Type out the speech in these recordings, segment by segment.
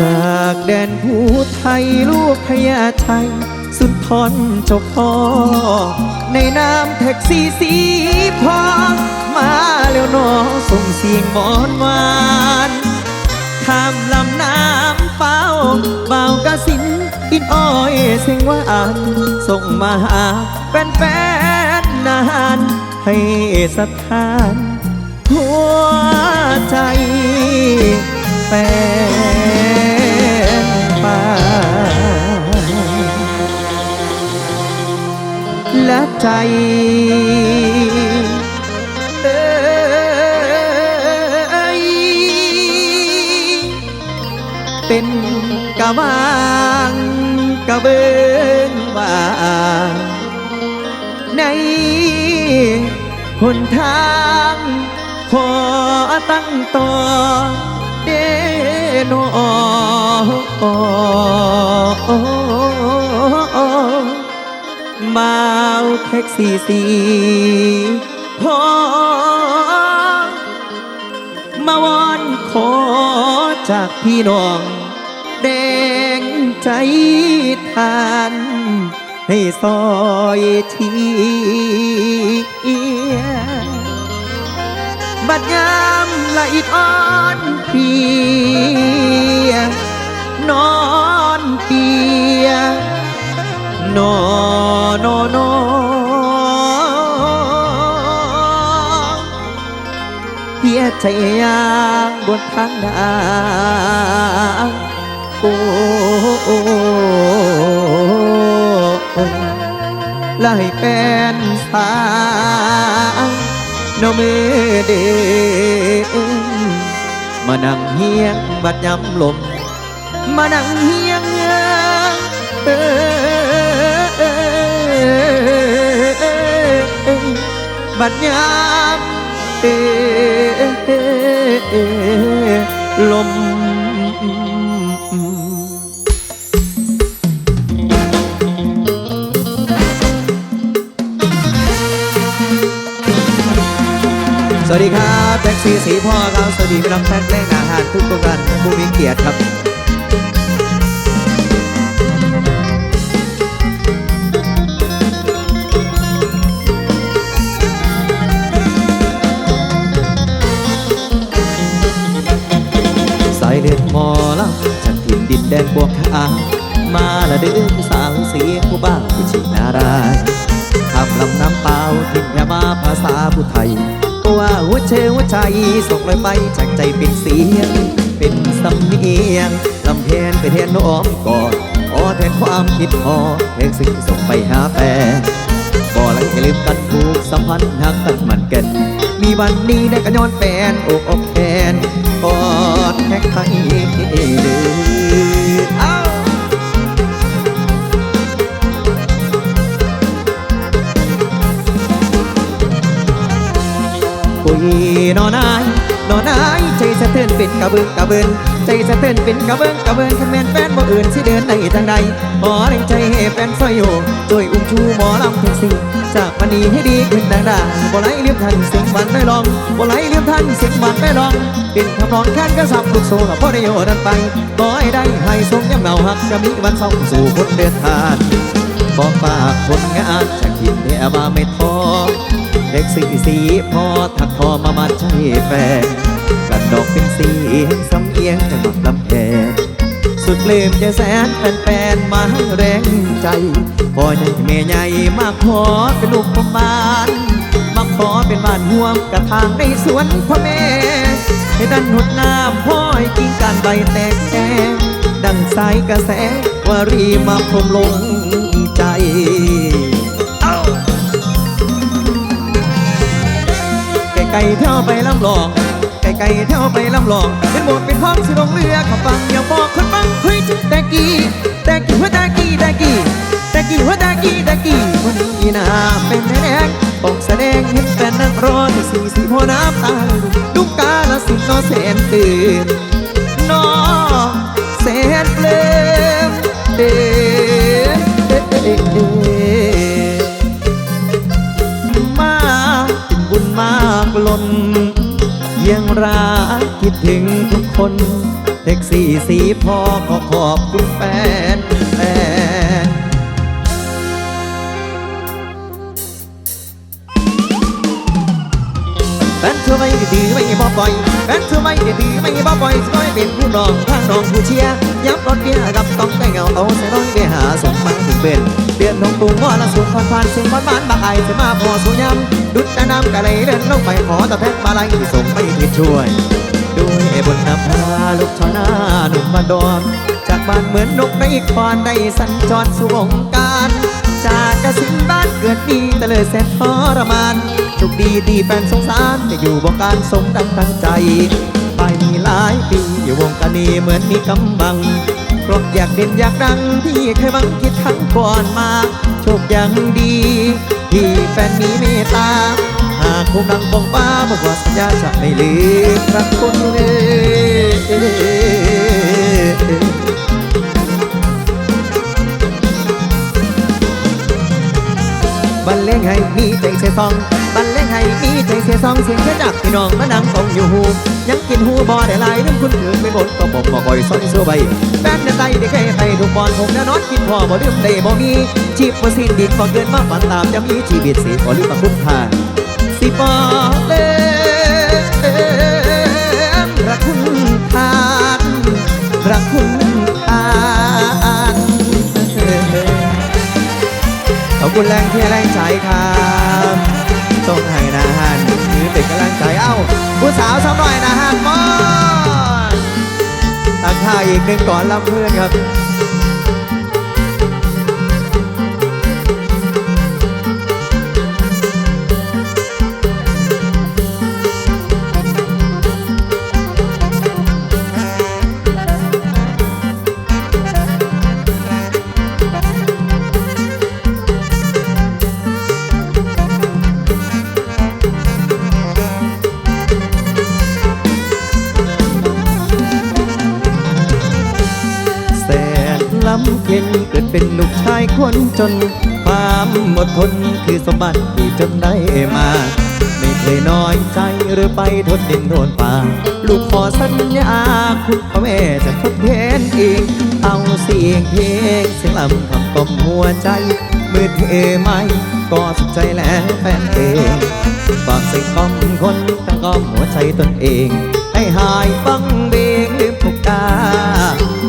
จากแดนผู้ไทยลูกพญาชัยสุนทรเจ้าพ่อในนามแท็กซี่สีพองมาแล้วหนอส่งเสียงบอนหวานข้ามลำน้ำเป้าเบากระสินอินอ้อยเสียงหวานส่งมาหาแฟนๆนานให้สถานหัวใจ แฟนปาและใจเป็นกะบางกะเบิงว่าในหนทางขอตั้งต่อ โนมาเอาแท็กซี่สีพอมาวอนขอจากพี่น้อง แดงใจทานให้ซอยที บัดยามละอิดอ่อนเพีย นอนเปียนอนอนอนเพียใจยางบนทางดางโอ้โอ้ไล่เป็นสา วโนมือเด่นมานั่งเฮีย สวัสดีครับแท็กซี่สีพ่อครับสวัสดีพี่น้องแฟนเพลงอาหารทุกประการผู้มีเกียรติครับสายเลือดมอลำจากถิ่นดินแดนบวกขามาละเดือผู้สาวเสียงผู้บ้างผู้ชินารายขับลำน้ำเปล่าทิ่นยามาภาษาผู้ไทย ก็ว่าหัวเชหัวใจส่งลอยไปจากใจเป็นเสียง เป็นสำเนียงลำเพนไปแทนน้องกอดอ้อแทนความคิดพอเพลงสิ่งส่งไปหาแฟนบ่หลังอย่าลืมกันผูกสัมพันธ์หักกันมันกัน มีวันนี้ได้กันย้อนแฟนอกอกแทนกอดแท็กไทยเดือ ปุยนอนายนอนายใจสะเทือนเป็นกระเบิงกระเบินใจสะเทือนเป็นกระเบิงกระเบินคันแมนแฟนบ่อื่นสิเดินในทางใดหมอแรงใจให้แฟนซอยอยู่ช่วยอุ้มชูหมอลำเพียงสีจากวันนี้ให้ดีขึ้นดังดาบ่ไหลเลี้ยมทันเสียงหวานได้ลองบ่ไหลเลี้ยมทันเสียงหวานได้ลอง เป็นคำร้องแค้นกระสับลูกโซ่กับพ่อได้โยนันไปบ่ให้ได้ให้สมยำเนาหักจะมีวันส่องสู่คนเดินทางบอกฝากผลงานจากทินเดียมาไม่ท้อ เด็กสีสีพอถักทอมามาใช่แฟนกระดอกเป็นสีสำเอียงจังหวัดลำแพนสุดลืมใจแสนแฟนๆมาให้แรงใจพ่อใหญ่แม่ใหญ่มาขอเป็นลูกประมาณมาขอเป็นบ้านห่วงกระทางในสวนพ่อแม่ให้ดันหดน้ำพ่อยกิ่งการใบแตกแฉงดังสายกระแสวารีมาพรมลงใจ ก่ไก่เท่าไปลำลอง ไก่ไก่เท่าไปลำลอง เป็นบทเป็นห้องสิลงเรือขับฟังอย่าบอกคนฟังเฮ้ยแต่กี้แต่กี้หัวแต่กี้แต่กี้แต่กี้หัวแต่กี้แต่กี้วันนี้นาเป็นแดงบอกแสดงเห็นแฟนนั่งรอที่สีสีพ่อน้ำตาดุกกาละสินอแสนตื่นนอแสนเปลมเด รักคิดถึงทุกคน แท็กซี่สีพอขอขอบคุณแฟนแฟน แฟนเธอไม่ดีไม่บ่ปล่อยแฟนเธอไม่ดีไม่บ่ปล่อยสก้อยเป็นผู้รองทางน้องผู้เชียร์ยับรถเบียร์กับต้องแต่งเงาเอาใส่ร้อยเบหาส่งมาถึงเป็นเดือนของตุงว่าละสุดผ่านผ่านเสียงบ้านบ้านบางไอจะมาพอสุยำดุดน้ำกะเลยเดินลงไปขอตะแทกมาลัยส่งไปผิดช่วย ด้วยบนนภาลูกชาวนาหนุ่มบ้าดอนจากบ้านเหมือนนกในควานได้สัญจรสู่วงการ จากกระสินบ้านเกิดดีแต่เลยแสนทรมาน โชคดีดีแฟนสงสารจะอยู่วงการสมดังตั้งใจไปหลายปีอยู่วงการนี้เหมือนมีกำบังครบอยากเด่นอยากดังที่เคยบังคิดครั้งก่อนมา โชคยังดี ที่แฟนมีเมตตา หากคงดังปองฟ้าบอกว่าสัญญาจะไม่ลืมรักคนเลยบรรเลงให้มีใจเสียซอง ให้มีใจเสียซองเสียงแค่จากพี่น้องมานั่งตรงอยู่หูยังกินหูบ่ได้หลายน้ำคุณถือไปบนก็บอกบ่คอยซอยสู้ใบแฟนในใจได้แค่ไปทุกบอลผมแน่นอนกินพอบ่ลืมได้บ่มีชีพบ่สิ้นดินบ่เกินมาฝันตามจะมีชีวิตสิบ่ลืมมาคุ้มค่าสิบ่เล่รักคุณทานรักคุณทานขอบคุณแรงที่แรงใจครับ ส่งให้นะฮันถือเป็นกำลังใจเอ้าผู้สาวสาวหน่อยนะฮันมอนตักท่าอีกหนึ่งก่อนลำเพื่อนครับ เข็นเกิดเป็นลูกชายคนจน ความอดทนคือสมบัติที่จนได้มา ไม่เคยน้อยใจหรือไปทนดินโดนป่า ลูกขอสัญญาคุณพ่อแม่จะทดแทนเอง เอาเสียงเพลงเสียงลำคำกลมหัวใจมือเทไม่ก็สุขใจแล้วแฟนเองฝากใส่กล่อมคนตั้งกลมหัวใจตนเอง ให้หายฟังเบงลืมผูกตา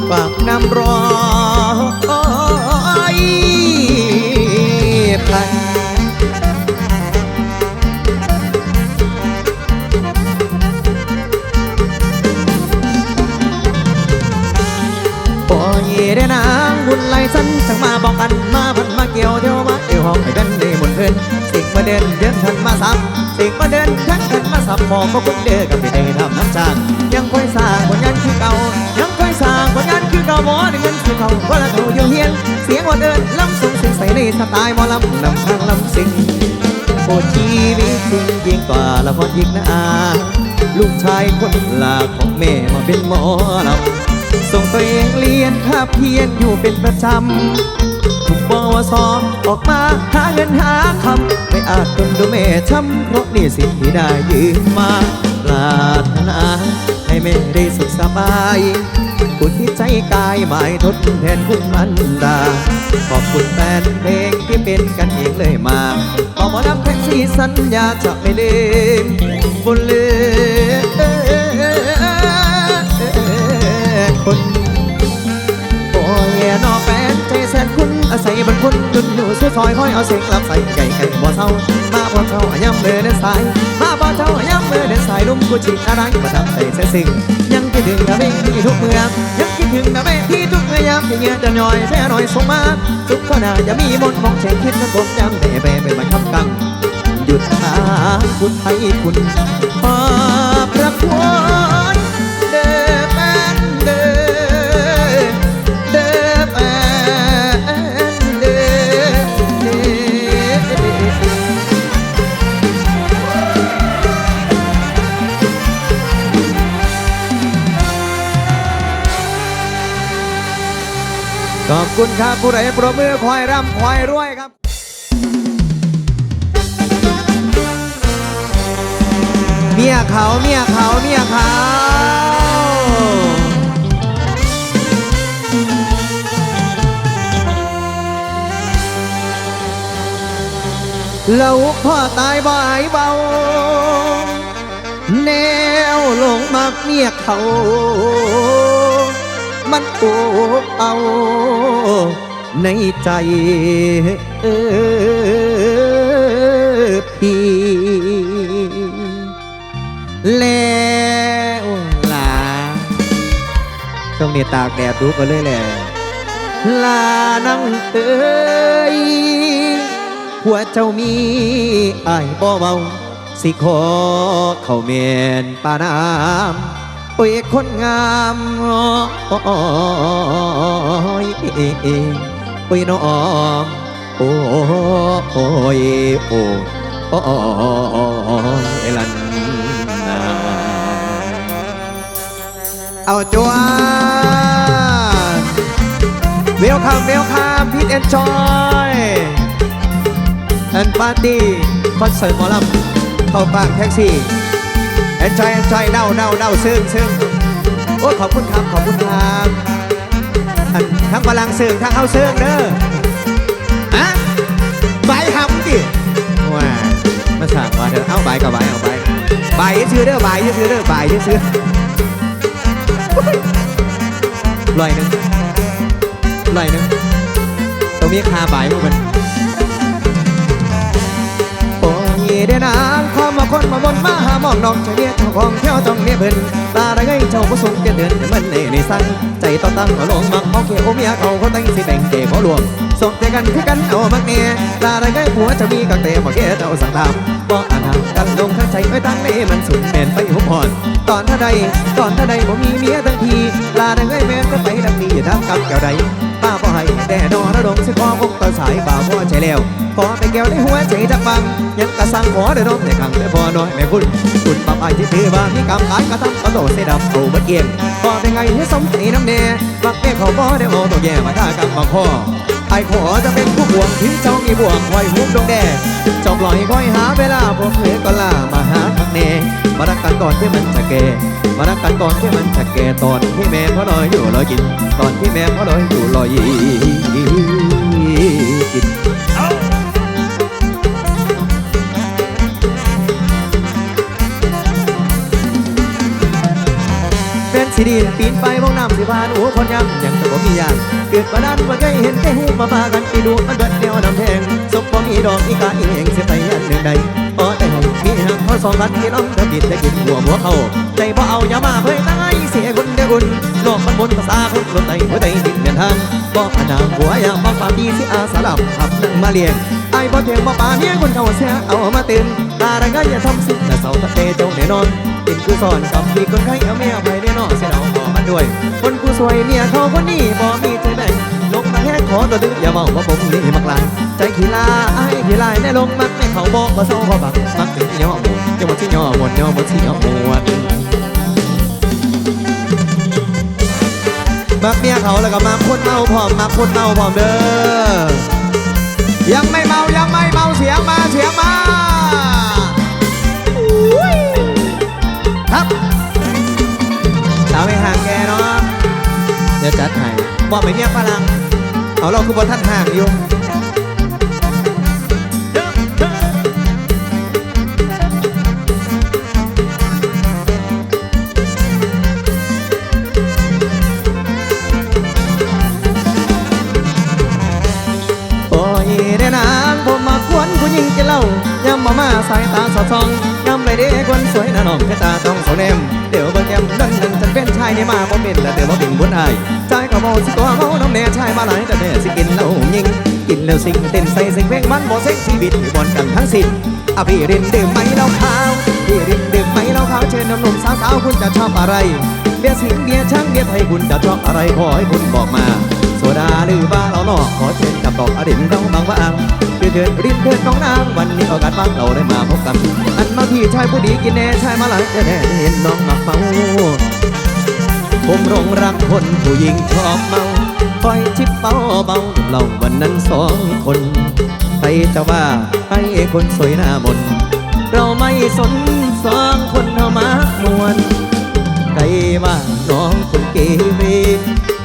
ฝากน้ำรอย พันปล่อยได้นางบุญไหลสันจังมาบอกกันมาพันมาเกี่ยวเดียวมาเอวห้องให้กันได้หมุนเพื่อนสิ่งมาเดินเดินทันมาซับสิ่งมาเดินทันทันมาซับมองก็คุณเด้อกับพี่ได้ทำน้ำจางยังค่อยสร้างผลงานคือเก่ายัง ลงานคือเก่าหมอได้เงินคือเก่าว่าละเขาอยู่เฮียน เสียงว่าเดินลำส่งเสียงใส่ในสไตล์หมอลำลำทางลำสิงโอ้ชีวิตจริงยิ่งกว่าละครยิกนะอาลูกชายคนลาของแม่มาเป็นหมอลำส่งตัวเองเรียนภาพเพียนอยู่เป็นประจำถูกบวสอออกมาหาเงินหาคำไม่อาจทนดูแม่ช้ำเพราะนี่สิ่งที่ได้ยืมมาปรารถนาให้แม่ได้สุขสบาย อุทิศใจกายหมายทดแทนคุณมันดา ขอบคุณแฟนเพลงที่เป็นกันเองเลยมาขอหมอดำแท็กซี่สัญญาจะไม่ลืมบุญเลือคนโอ้ยนอแฟนใจแสนคุณอาศัยบนคุณจุนอยู่ซื้อซอยคอยเอาเสียงลับใส่ไก่ไก่บ่เศร้ามาบ่เจ้าย้ำเมื่อเดินสายมาบ่เจ้าย้ำเมื่อเดินสายลุ่มกูจิอะไรมาทำใจเสียสิ่งยัง คิดถึงนะเบ้ที่ทุกเมื่อยังคิดถึงนะเบ้ที่ทุกเมืองยามที่เงื่อจะหน่อยแช่หน่อยส่งมาทุกขณะจะมีมนต์มองเช่คิดนั้นผมจำแต่แปเป็นมาทำกังหยุดหาคุณไทยคุณพาพระคุณ คุณครับผู้ใดปรบมือควายร่ำควายรวยครับเมียเขาเมียเขาเมียเขาเราพ่อตายบ่ายเบา แนวลงมาเมียเขา มันโอบเอาในใจเออพี่แล้วล่ะช่วงนี้ตากแดดดูก็เลยแหละลานังเอ้ยหัวเจ้ามีไอ้บ่เบาสิขอเข้าเมนปาน้ำ โอ้ยคนงามโอ้ยโอ้ยน้อมโอ้โอ้ยโอ้โอ้ยลันนาเอาจวนเวลคัมเวลคัมพีทเอนจอยแอนปาร์ตี้คอนเสิร์ตหมอลำเข้าปากแท็กซี่ เอนจอยเอนจอยเน่าเน่าเน่าซึ่งซึ่งโอ้ขอบคุณครับขอบคุณครับทั้งพลังซึ่งทั้งเข้าซึ่งเด้ออะใบหำดิว้ามาสั่งว่าเถอะเอาใบกับใบเอาใบใบซื้อเด้อใบซื้อเด้อใบซื้อลอยหนึ่งลอยหนึ่งตรงนี้คาใบพวกมันโอ้ย เดนางความมาคนมาบนมาหาหมองน้องใจเดียเจ้าของเที่ยวต้องเมียเพิ่นตาได้ไงเจ้าผู้สูงเจริญมันในในสั่งใจต่อตั้งเอาลงมักเอาเขียวเมียเขาเขาตั้งสิแบ่งเก๋เขารวมส่งแต่กันคือกันเอามักเนี่ยตาได้ไงผัวจะมีกักเตะบอกแกเจ้าสั่งตามบ่อานากันลงข้างใจไว้ตั้งนี้มันสุดแม่นไปหุบหอน ตอนท่าใดตอนท่าใดบ่มีเมียทั้งทีลาได้ไงแม่นก็ไป อย่าทำกับแก้วใดป้าบ่ให้แต่นอระดมสิขอคงต่อสายบ่าวพ่อใจแล้วขอไปแก้วในหัวใจจักบัง ยังกระสังขอเด้อน้องแต่ขังแต่พอน้อยแม่คุณคุณป้าไอ้ที่ถือว่ามีกรรมหลายกระทำกระโดดเสดับเอบัดเกียงพอเป็นไงให้สมใจน้ำแน่บักแม่ขอบ่ได้เอาตัวแย่มาด่ากับมาข้อไอ้ขอจะเป็นผู้ห่วงถึงเจ้ามีบ่วงไว้หุ้มดงแดเจ้าปล่อยคอยหาเวลาพวกเธอก็ล่ามาหาทักแน่ มารักกันก่อนที่มันจะแก่มารักกันก่อนที่มันจะแก่ตอนที่แม่พ่อลอยอยู่ลอยกิน ตอนที่แม่พ่อลอยอยู่ลอยกินเป็นสีดีปีนไปมองน้ำสิพานโอ้คนยังยังจะบ่มียางเกิดมาด้านว่าเคยเห็นแค่หูมาพากันไปดูมันเบิดเดียวน้ำแทงศพบ่มีดอกอีกาเองเสียไปอันหนึ่งใด สองกันที่น้องจะบิดได้กินหัวหัวเขาใจบ่เอาอย่ามาเผยตายเสียคนเดียวอุ่นโลกมันบนภาษาคนรถไตหัวใจดิ่งเดินทางบอกอนาหัวอยากบอกความดีสิอาสาลับขับนั่งมาเลี้ยงไอ้บ่เทียงบ่ป่าเมียคนเขาเสียเอามาตื่นตาดังก็อย่าทำสิ่งแต่เสาตะเตเจ้าแน่นอนเป็นกูสอนกับพี่คนไข้เอาแม่ไปได้นอกเสียดอกบอกมันด้วย คนกูสวยเมียเขาคนนี้บ่มีใจแบ่ง ขอตัวดึงอย่าบอกว่าผมนี่มักลายใจขี้ลาไอ้ขี้ลายแน่ลงมักไม่เขาบอกว่าเศร้าพอบักมักถึงย่อหมูจะหมดที่ย่อหมดย่อหมดที่ย่อหมดมักเมียเขาแล้วก็มาคนเมาพร้อมมาคนเมาพร้อมเด้อยังไม่เมายังไม่เมาเสียงมาเสียงมาครับสาวไม่ห่างแกเนาะเดี๋ยวจัดให้บอกไม่เนี่ยฝรั่ง เอาเราคือบนท่านห่างอยู่โอ้ยเด้อนางผมมาควนผู้หญิงกินเหล้ายำมามาสายตาสอดส่องยำไปเด้คนสวยนะน้องเพชรตาต้อง โสแนมเดี๋ยวเบิ่งแอมนั่นนั่นฉันเป็นชายเนี่ยมาบ่เป็นแต่เดี๋ยวบ่เป็นบุญอายชายก็บ่สิตัวเมาน้ำแน่ชายมาหลายแต่แน่สิกินเหล้ายิงกินแล้วสิ่งเต้นใส่สิ่งเพลงมันบ่เซ็งชีวิตอยู่บนกันทั้งสิ้นอะพี่รินดื่มไหมเหล้าขาวพี่รินดื่มไหมเหล้าขาวเชิญหนุ่มๆสาวๆคุณจะชอบอะไรเบียร์สิงห์เบียร์ช่างเบียร์ไทยคุณจะชอบอะไรขอให้คุณบอกมาโซดาหรือบ้าเราหนอกขอเชิญกับดอกอดินเราบางว่าอัง เพื่อเถิดรินเถิดน้องนางวันนี้โอกาสบ้างเราได้มาพบกัน อันมาที่ชายผู้ดีกินแน่ชายมาหลายแต่แน่เห็นน้องมักเมาผมรงรักคนผู้หญิงชอบเมาคอยชิบเบาเบาเราวันนั้นสองคนใครจะว่าให้คนสวยหน้ามน เราไม่สนสองคนเท่ามามวนใครว่าน้องคนเกเร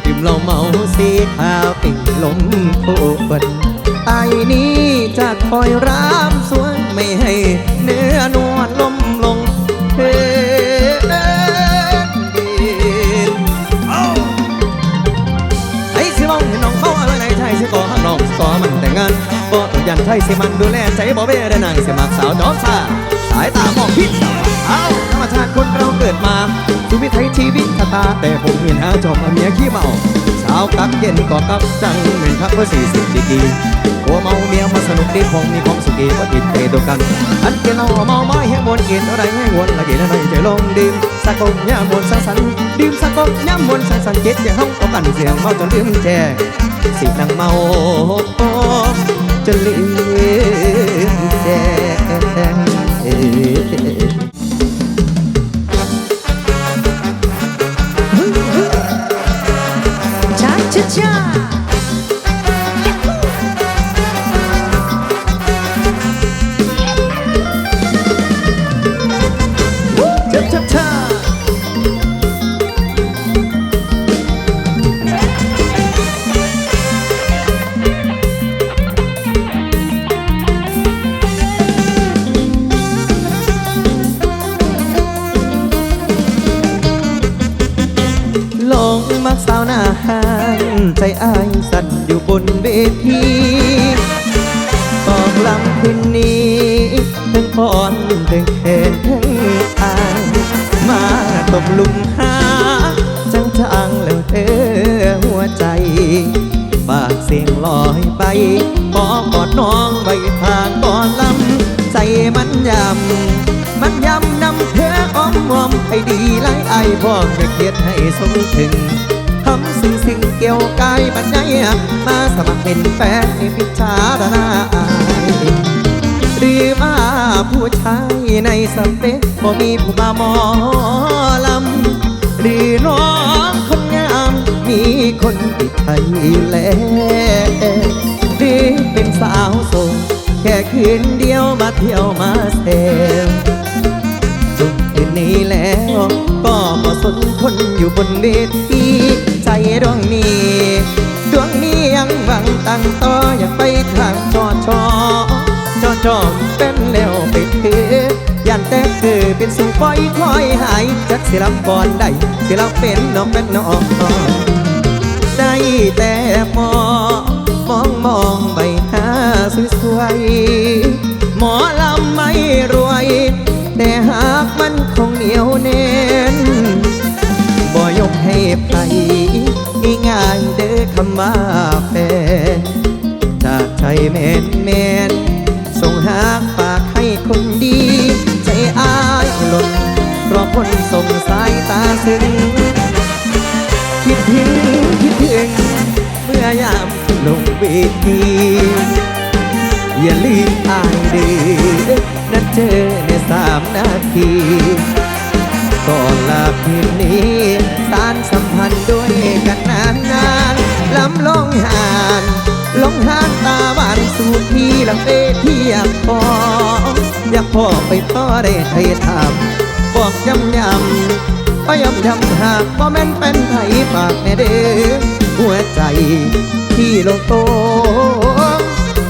ดื่มเราเมาสีขาวปิ่งลมโคบน ไอ้นี้จะคอยรามสวงไม่ให้เนื้อนวลล้มลงเพดินไอ้สิมองเห็นน้องเขาอะไรในไทยสิก่อหักน้องสิก่อมันแต่งงานบ่ต้องยันไทยสิมันดูแลใจบ่เบ้ได้นางสิมักสาวจอมซ่าสายตามองพิษเอาธรรมชาติคนเราเกิดมาชีวิตไทยชีวิตชะตาแต่ผมเห็นหาจอมเมียขี้เมา เช้ากักเย็นก็กักจังเหมือนพักเพื่อสี่สิบดีกีหัวเมาเมียมาสนุกดีคงมีความสุขดีว่าติดเตะตัวกัน อันเกลเราเมาไม้แห้งวนกินอะไรให้วนละกินอะไรใจลงดิมสะกดย่ามวนสังสรรค์ดิมสะกดย่ามวนสังสรรค์เจ็ดอย่างห้องตกันเสียงเมาจนลืมแจสินังเมาจนลืมแจ 家。างใจอายสั่นอยู่บนเวทีตอกลำคืนนี้ทั้งอ่อนทั้งแขนทั้งอายมาตบลุมหาจังจางแล้วเธอหัวใจฝากเสียงลอยไปขอกอดน้องไว้ทางก่อนลำใจมันยำมันยำนำเธออ้อมมอมให้ดีไล่ไอพ่อจะเกียดให้สมถึง สิ่งสิ่งเกี่ยวกายบันไดมาสมัครเป็นแฟนให้พิจารณาอายหรือมาผู้ชายในสเปคบ่มีผู้มาหมอลำหรือน้องคนงามมีคนติดไทยแล้วหรือเป็นสาวโสดแค่คืนเดียวมาเที่ยวมาเซลสุดคืนนี้แล้วก็ สนคนอยู่บนเวทีใจดวงนี้ ดวงนี้ยังหวังตั้งต่ออยากไปทางจอชอจอจอเป็นแล้วไปเถือยันแต่คือเป็นสุปล่อยคอยหายจักสิรับก่อนได้สิรับเป็นน้องเป็นน้องได้แต่มองมองมองใบหน้าสวยๆหมอลำไม่รวย แต่หากมันคงเหนียวแน่ กให้ใครง่ายเด้อคำว่าแฟนจากใจแมนแมนส่งหากฝากให้คนดี ใจอายหล่นเพราะคนส่งสายตาซึ้งคิดถึงคิดถึงเมื่อยามลงเวทีอย่าลืมอายเดือนัดเจอในสามนาที ก่อนลาคืนนี้สารสัมพันธ์ด้วยกันนานนานๆลำลงหานลงหานตาหวานสู่ที่ลังเวทีอยากพออยากพอไปต่อได้ใครถามบอกย้ำย้ำก็ย้ำย้ำหากบ่แม่นเป็นไผฝากแม่เด้อหัวใจที่ลงโต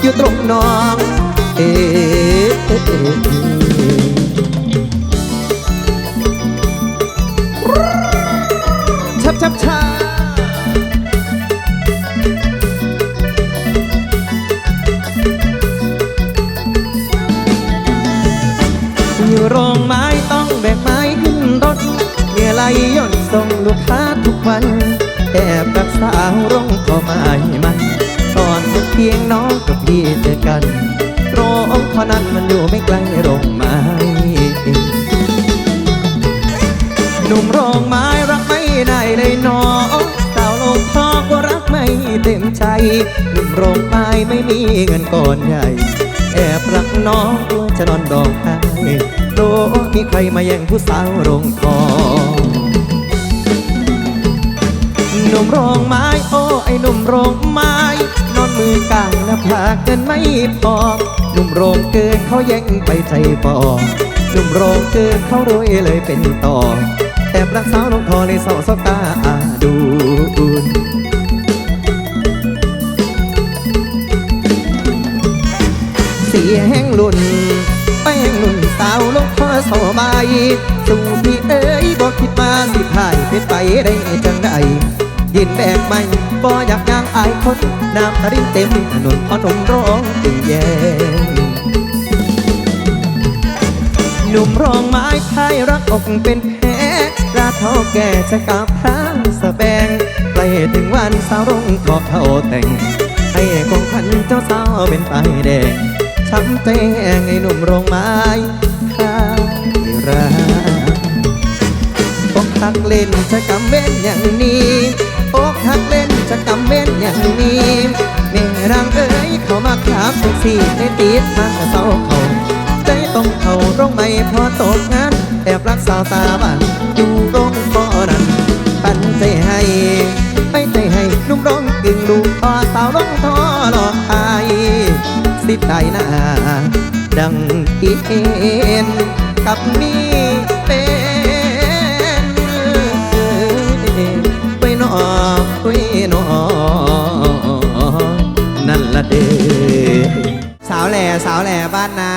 อยู่ตรงน้องเอ๊ะ ชับชาอยู่โรงไม้ต้องแบกไม้ขึ้นรถเหงื่อไหลย่นส่งลูกค้าทุกวันแอบกับสาวร่งก็ไม่มันตอนเพียงน้องกับพี่เจอกันโรงเท่านั้นมันอยู่ไม่ไกลโรงไม้ หนุ่มโรงไม้ไม่มีเงินก่อนใหญ่ แอบรักน้องกลัวจะนอนดองไห้โลมีใครมาแย่งผู้สาวโรงทองหนุ่มโรงไม้โอ้ไอหนุ่มโรงไม้นอนมือกลางหน้าผากเงินไม่พอหนุ่มโรงเกินเขาแย่งไปใจปอหนุ่มโรงเกินเขารวยเลยเป็นต่อแต่รักสาวลงทอในเสาสตาดูน สู่พี่เอ๋ยบอกคิดมาสิพายเป็นไปได้จังใดยินแบกไม่บ่อยากย่างอายคนน้ำตารินเต็มถนนพอหนุ่มร้องตึงแยงหนุ่มร้องไม้ไทยรักอกเป็นแพ้ราเท่าแก่จะกลับทางสะแบงใกล้ถึงวันสาวรงขอเข้าแต่ง ให้ของขวัญเจ้าสาวเป็นป้ายแดงช้ำใจแห้งไอ้หนุ่มโรงไม้ รักอกหักเล่นจะกำเว้นอย่างนี้อกหักเล่นจะกำเว้นอย่างนี้เมรังเอ้ยเขามาครับทุกสี่ในติดทางเศร้าเขาใจต้องเข้าโรงไม่พอตกงานแอบรักสาวตาบ้านอยู่โรงพอนั้นปันใจให้ไปใจให้นุ่มร้องกึ่งลูกพอสาวร้องทอหลอกอายสิตายหน้า ดังอีเอ็นกับมีเป็นไปนอไปนอนั่นละเด้สาวแหล่สาวแหล่บ้านนา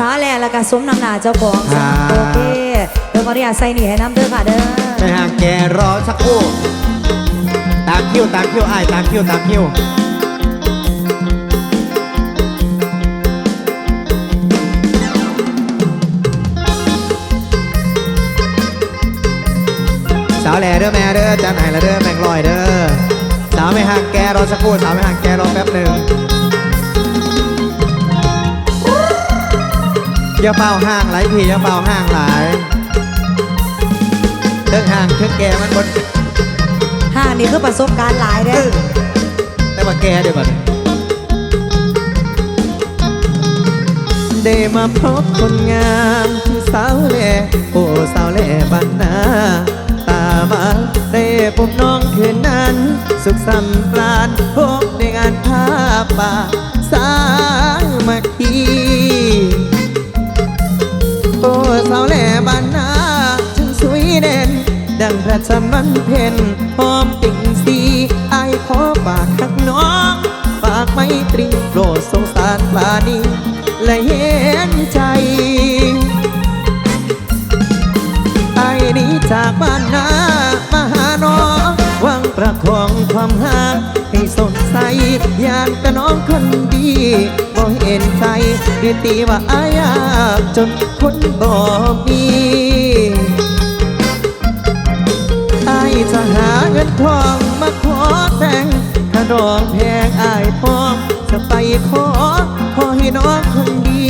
สาวแหล่แล้วก็สมน้ำหนาเจ้าของครับโอเคเดี๋ยวขออนุญาตใส่หนีให้น้ำเด้อค่ะเด้อไปห่างแกรอสักครู่ตามคิวตามคิวไอ้ายตามคิวตามคิว สาวแหล่เด้อแม่เด้อจานไหนละเด้อแม่งลอยเด้อสาวไม่ห่างแกรอสักครู่สาวไม่ห่างแกรอแป๊บหนึ่งอย่าเป่าห่างหลายพี่อย่าเป่าห่างหลายเทิงห่างเทิงแกมันบนห้างนี่คือประสบการณ์หลายเด้อแต่ว่าแกเดี๋ยวก่อนได้มาพบคนงามที่สาวแหล่โอ้สาวแหล่บ้านนา มา ได้พบน้องคืนนั้น สุขสันต์ปรานพบในงานผ้าป่าสามัคคีโอ้สาวแหล่บ้านนาฉันสวยเด่น ดังพระจันทร์วันเพ็ญหอมติ่งสีไอขอฝากทักน้อง ฝากไมตรีโปรดสงสารปลานีและเห็นใจ นี้จากบ้านนามาหาน้องหวังประคองความห่างให้สดใสอยากแต่น้องคนดีบ่เห็นใครดีตีว่าอายากจนคนบ่มีอายจะหาเงินทองมาขอแต่งถ้าดองแพงอายพร้อมจะไปขอขอให้น้องคนดี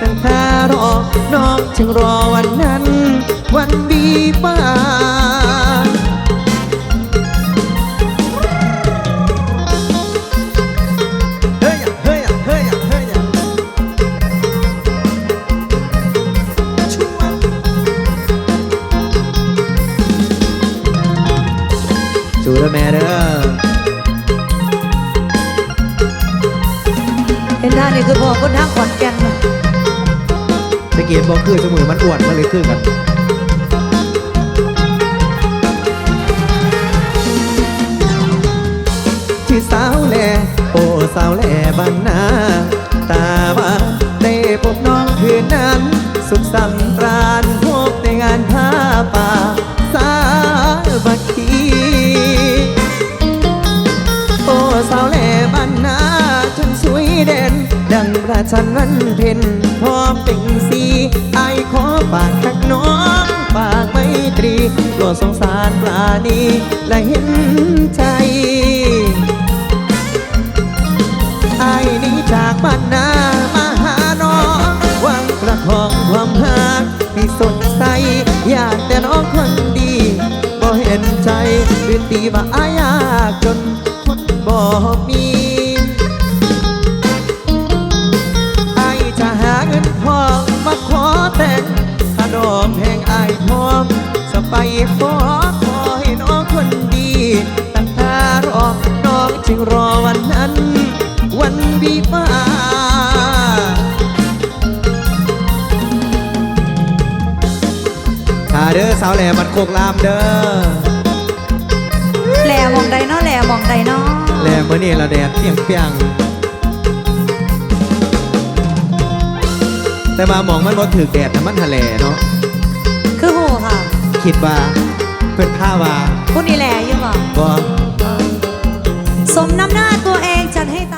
ตั้งท่ารอน้องจึงรอวันนั้น วันดีป้า เฮ้ยอะเฮ้ยอะเฮ้ยอะเฮ้ยอะชัวร์จูเด้อแม่เด้อเห็นท่านี่คือพอคนทางขอนแก่นน่ะตะเกียบบอกคือสมุยมันอ้วนมันเลยคือกัน โอ้สาวแหล่บ้านนา ตาว่าได้พบน้องคืนนั้น สุขสันต์ราณพบในงานผ้าป่า สาบัคคีโอ้สาวแหล่บ้านนาฉันสวยเด่น ดังประชันวันเพ็ญพร้อมเป็นสีไอขอฝากทักน้องฝากไมตรีโปรดสงสารปลานีและเห็นใจ จากบ้านนามาหาน้องหวังประคองความหักให้สดใสอยากแต่น้องคนดีบ่เห็นใจหรือตีว่าอายากจนคนบ่มีไอจะหาเงินทองมาขอแต่งถ้าดอกแห่งไอพร้อมจะไปขอขอให้น้องคนดีตั้งตารอน้องจึงรอวันนั้น วันวีฟ้า ถ้าเด้อสาวแหล่มันโคกลามเด้อ แหล่หมองใดเนาะแหล่หมองใดเนาะแหล่เมื่อนี่ละแดดเปรียงเปียง แต่ว่าหมองมันบ่ถือแดดนะมันทะเลเนาะ คือหูค่ะ คิดว่าเพิ่นผ้าว่าคุณนี่แหละอยังบอกบ่ สมน้ำหน้าตัวเองจัดให้ตาม